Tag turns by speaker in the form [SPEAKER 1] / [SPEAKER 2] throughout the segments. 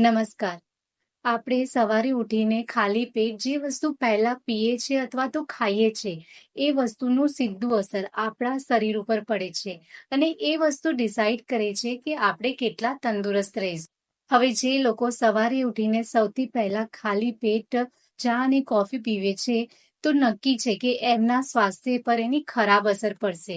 [SPEAKER 1] નમસ્કાર. આપણે સવારે ઉઠીને ખાલી પેટ જે વસ્તુ પહેલા પીએ છે અથવા તો ખાઈએ છે, એ વસ્તુનું સીધું અસર આપણા શરીર ઉપર પડે છે અને એ વસ્તુ ડિસાઈડ કરે છે કે આપણે કેટલા તંદુરસ્ત રહીશું. હવે જે લોકો સવારે ઉઠીને સૌથી પહેલા ખાલી પેટ ચા અને કોફી પીવે છે તો નક્કી છે કે એમના સ્વાસ્થ્ય પર એની ખરાબ અસર પડશે.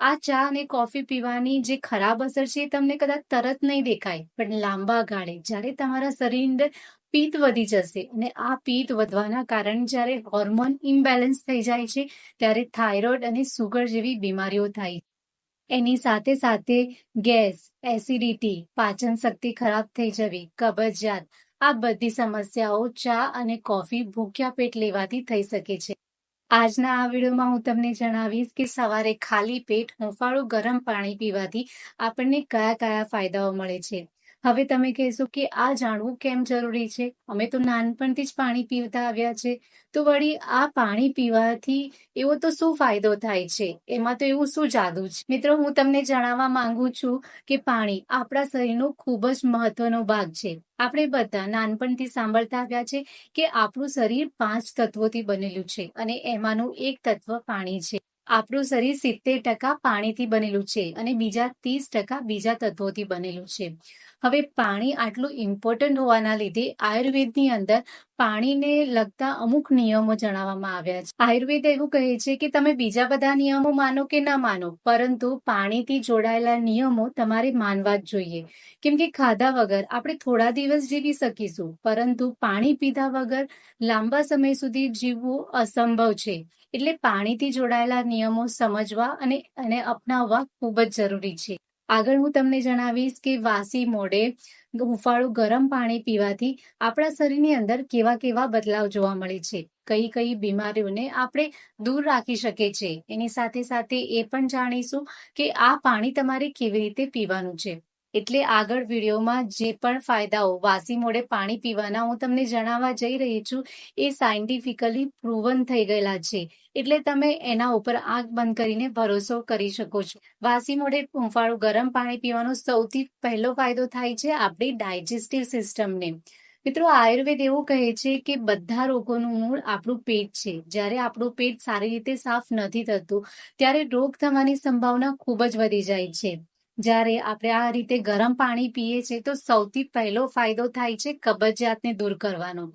[SPEAKER 1] આ ચા અને કોફી પીવાની જે ખરાબ અસર છે તમને કદાચ તરત નહીં દેખાય, પણ લાંબા ગાળે જ્યારે તમારા શરીર અંદર પિત્ત વધી જશે અને આ પિત્ત વધવાના કારણે જ્યારે હોર્મોન ઇમ્બેલેન્સ થઈ જાય છે, ત્યારે થાઇરોઇડ અને સુગર જેવી બીમારીઓ થાય. એની સાથે સાથે ગેસ, એસિડિટી, પાચન શક્તિ ખરાબ થઈ જવી, કબજિયાત આ બધી સમસ્યાઓ ચા અને કોફી ભૂખ્યા પેટ લેવાથી થઈ શકે છે. આજના આ વિડીયોમાં હું તમને જણાવીશ કે સવારે ખાલી પેટ હુંફાળું ગરમ પાણી પીવાથી આપણને કયા કયા ફાયદાઓ મળે છે. હવે તમે કહેશો કે આ જાણવું કેમ જરૂરી છે? અમે તો નાનપણથી જ પાણી પીવતા આવ્યા છે. તો વળી આ પાણી પીવાથી એવો તો શું ફાયદો થાય છે? એમાં તો એવું શું જાદુ છે? મિત્રો, હું તમને જણાવવા માંગુ છું કે પાણી આપણા શરીરનો ખૂબ જ મહત્વનો ભાગ છે. આપણે બધા નાનપણથી સાંભળતા આવ્યા છે કે આપણું શરીર પાંચ તત્વોથી બનેલું છે અને એમાંનું એક તત્વ પાણી છે. આપણું શરીર સિત્તેર ટકા પાણીથી બનેલું છે અને બીજા ત્રીસ ટકા બીજા તત્વોથી બનેલું છે. હવે પાણી આટલું ઇમ્પોર્ટન્ટ હોવાના લીધે આયુર્વેદની અંદર પાણીને લગતા અમુક નિયમો જણાવવામાં આવ્યા છે. આયુર્વેદ એવું કહે છે કે તમે બીજા બધા નિયમો માનો કે ન માનો, પરંતુ પાણીથી જોડાયેલા નિયમો તમારે માનવા જ જોઈએ. કેમ કે ખાધા વગર આપણે થોડા દિવસ જીવી શકીશું, પરંતુ પાણી પીધા વગર લાંબા સમય સુધી જીવવું અસંભવ છે. એટલે પાણીથી જોડાયેલા નિયમો સમજવા અને એને અપનાવવા ખૂબ જ જરૂરી છે. આગળ હું તમને જણાવીશ કે વાસી મોડે હુંફાળું ગરમ પાણી પીવાથી આપણા શરીરની અંદર કેવા કેવા બદલાવ જોવા મળે છે. કઈ કઈ બીમારીઓને આપણે દૂર રાખી શકીએ છીએ. એની સાથે સાથે એ પણ જાણીશું કે આ પાણી તમારે કેવી રીતે પીવાનું છે. એટલે આગળ વિડીયોમાં જે પણ ફાયદાઓ, વાસી મોડે પાણી પીવાના, હું તમને જણાવવા જઈ રહી છું, એ સાયન્ટિફિકલી પ્રૂવન થઈ ગયેલા છે. એટલે તમે એના ઉપર આંખ બંધ કરીને ભરોસો કરી શકો છો. વાસી મોડે હૂંફાળું ગરમ પાણી પીવાનો સૌથી પહેલો ફાયદો થાય છે આપણી ડાયજેસ્ટિવ સિસ્ટમને. મિત્રો, આયુર્વેદ એવું કહે છે કે બધા રોગોનું મૂળ આપણું પેટ છે. જ્યારે આપણું પેટ સારી રીતે સાફ નથી થતું, ત્યારે રોગ થવાની સંભાવના ખૂબ જ વધી જાય છે. જ્યારે આપણે આ રીતે ગરમ પાણી પીએ છીએ, તો સૌથી પહેલો ફાયદો થાય છે કબજિયાતને દૂર કરવાનો.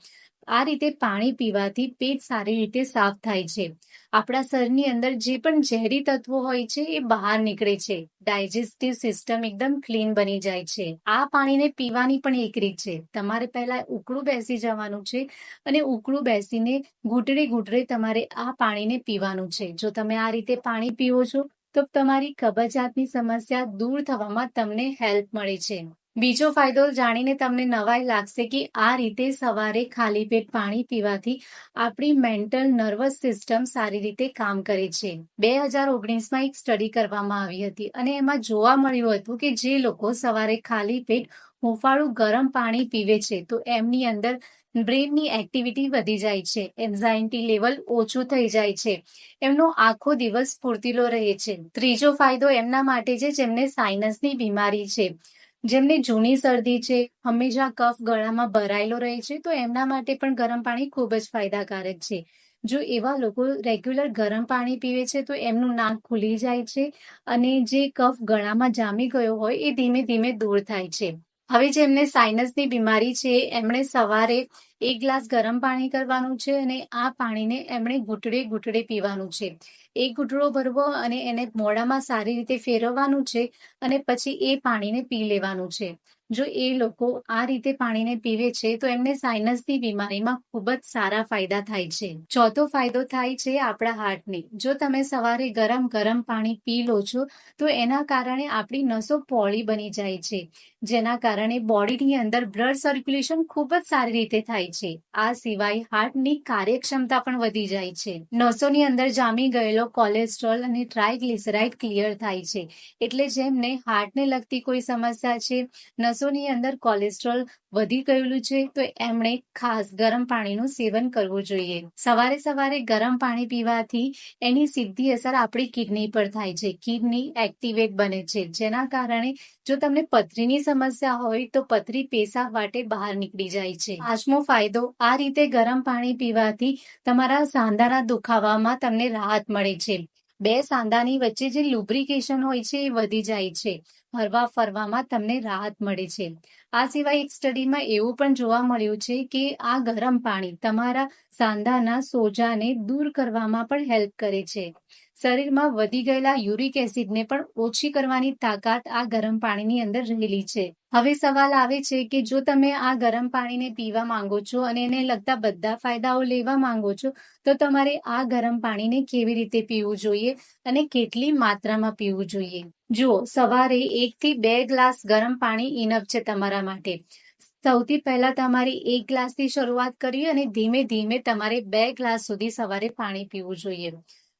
[SPEAKER 1] આ રીતે પાણી પીવાથી પેટ સારી રીતે સાફ થાય છે. આપણા શરીરની અંદર જે પણ ઝેરી તત્વો હોય છે, એ બહાર નીકળે છે. ડાયજેસ્ટિવ સિસ્ટમ એકદમ ક્લીન બની જાય છે. આ પાણીને પીવાની પણ એક રીત છે. તમારે પહેલા ઉકળું બેસી જવાનું છે અને ઉકળું બેસીને ઘૂંટડે ઘૂંટડે તમારે આ પાણીને પીવાનું છે. જો તમે આ રીતે પાણી પીવો છો તો તમારી કબજિયાતની સમસ્યા દૂર થવામાં તમને હેલ્પ મળે છે. બીજો ફાયદો જાણીને તમને નવાઈ લાગશે કે આ રીતે સવારે ખાલી પેટ પાણી પીવાથી આપણી મેન્ટલ નર્વસ સિસ્ટમ સારી રીતે કામ કરે છે. બે હજાર ઓગણીસમાં એક સ્ટડી કરવામાં આવી હતી અને એમાં જોવા મળ્યું હતું કે જે લોકો સવારે ખાલી પેટ હુંફાળું ગરમ પાણી પીવે છે, તો એમની અંદર બ્રેનની એક્ટિવિટી વધી જાય છે એન્ઝાઇટી લેવલ ઓછું થઈ જાય છે, એમનો આખો દિવસ સ્ફૂર્તિલો રહે છે. ત્રીજો ફાયદો એમના માટે છે જેમને સાઇનસની બીમારી છે. જેમને જૂની શરદી છે, હંમેશા કફ ગળામાં ભરાયેલો રહે છે, તો એમના માટે પણ ગરમ પાણી ખૂબ જ ફાયદાકારક છે. જો એવા લોકો રેગ્યુલર ગરમ પાણી પીવે છે, તો એમનું નાક ખુલી જાય છે અને જે કફ ગળામાં જામી ગયો હોય, એ ધીમે ધીમે દૂર થાય છે. હવે જેમને સાઇનસની બીમારી છે, એમણે સવારે એક ગ્લાસ ગરમ પાણી કરવાનું છે અને આ પાણીને એમણે ઘૂંટડે ઘૂંટડે પીવાનું છે. એક ઘૂંટડો ભરવો અને એને મોડામાં સારી રીતે ફેરવવાનું છે અને પછી એ પાણીને પી લેવાનું છે. જો એ લોકો આ રીતે પાણીને પીવે છે તો એમને સાઇનસની બીમારીમાં ખૂબ જ સારા ફાયદા થાય છે. ચોથો ફાયદો થાય છે આપણા હાર્ટને. જો તમે સવારે ગરમ ગરમ પાણી પી લો છો તો એના કારણે આપણી નસો પોળી બની જાય છે. જેના કારણે બોડીની અંદર બ્લડ સર્ક્યુલેશન ખૂબ જ સારી રીતે થાય જાય છે. આ સિવાય હાર્ટની કાર્યક્ષમતા પણ વધી જાય છે. નસોની અંદર જામી ગયેલો કોલેસ્ટ્રોલ અને ટ્રાયગ્લિસરાઇડ ક્લિયર થાય છે. એટલે જેમને હાર્ટને લગતી કોઈ સમસ્યા છે નસોની અંદર કોલેસ્ટ્રોલ વધી ગયેલું છે, તો એમણે ખાસ ગરમ પાણીનું સેવન કરવું જોઈએ. સવારે સવારે ગરમ પાણી પીવાથી એની સીધી અસર આપણી કિડની પર થાય છે. કિડની એક્ટિવેટ બને છે. જેના કારણે જો તમને પથરીની સમસ્યા હોય, તો પથરી પેશાબ માટે બહાર નીકળી જાય છે. આજમો ફાયદો આ રીતે ગરમ પાણી પીવાથી તમારા સાંધાના દુખાવામાં તમને રાહત મળે છે. બે સાંધાની વચ્ચે જે લુબ્રિકેશન હોય છે એ વધી જાય છે. હરવા ફરવામાં તમને રાહત મળે છે. આ સિવાય એક સ્ટડીમાં એવું પણ જોવા મળ્યું છે કે આ ગરમ પાણી તમારા સાંધાના સોજાને દૂર કરવામાં પણ હેલ્પ કરે છે. શરીરમાં વધી ગયેલા યુરિક એસિડને પણ ઓછી કરવાની તાકાત આ ગરમ પાણીની અંદર રહેલી છે. હવે સવાલ આવે છે કે જો તમે આ ગરમ પાણીને પીવા માંગો છો અને એને લગતા બધા ફાયદાઓ લેવા માંગો છો, તો તમારે આ ગરમ પાણીને કેવી રીતે પીવું જોઈએ અને કેટલી માત્રામાં પીવું જોઈએ? જુઓ, સવારે એક થી બે ગ્લાસ ગરમ પાણી ઇનફ છે તમારા માટે. સૌથી પહેલા તમારે એક ગ્લાસથી શરૂઆત કરવી અને ધીમે ધીમે તમારે બે ગ્લાસ સુધી સવારે પાણી પીવું જોઈએ.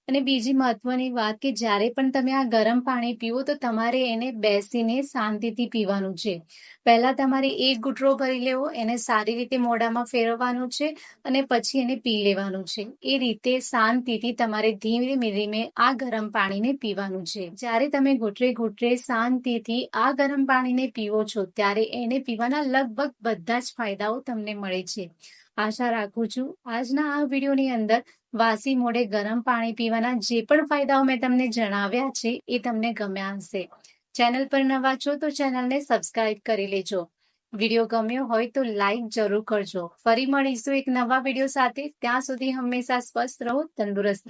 [SPEAKER 1] અને બીજી મહત્વની વાત કે જ્યારે પણ તમે આ ગરમ પાણી પીવો તો તમારે એને બેસીને શાંતિથી પીવાનું છે. પહેલા તમારે એક ગુટરો ભરી લેવો, એને સારી રીતે મોઢામાં ફેરવવાનું છે અને પછી એને પી લેવાનું છે. એ રીતે શાંતિથી તમારે ધીમે ધીમે આ ગરમ પાણીને પીવાનું છે. જ્યારે તમે ઘૂંટરે ઘૂંટરે શાંતિથી આ ગરમ પાણીને પીવો છો, ત્યારે એને પીવાના લગભગ બધા જ ફાયદાઓ તમને મળે છે. આશા રાખું છું. આજના આ વિડીયોની અંદર વાસી મોડે ગરમ પાણી પીવાના જે પણ ફાયદાઓ મેં તમને જણાવ્યા છે એ તમને ગમ્યા હશે. ચેનલ પર નવા છો તો ચેનલને સબસ્ક્રાઇબ કરી લેજો. વીડિયો ગમ્યો હોય તો લાઈક જરૂર કરજો. ફરી મળીશું એક નવા વીડિયો સાથે. ત્યાં સુધી હંમેશા સ્વસ્થ રહો, તંદુરસ્ત રહો.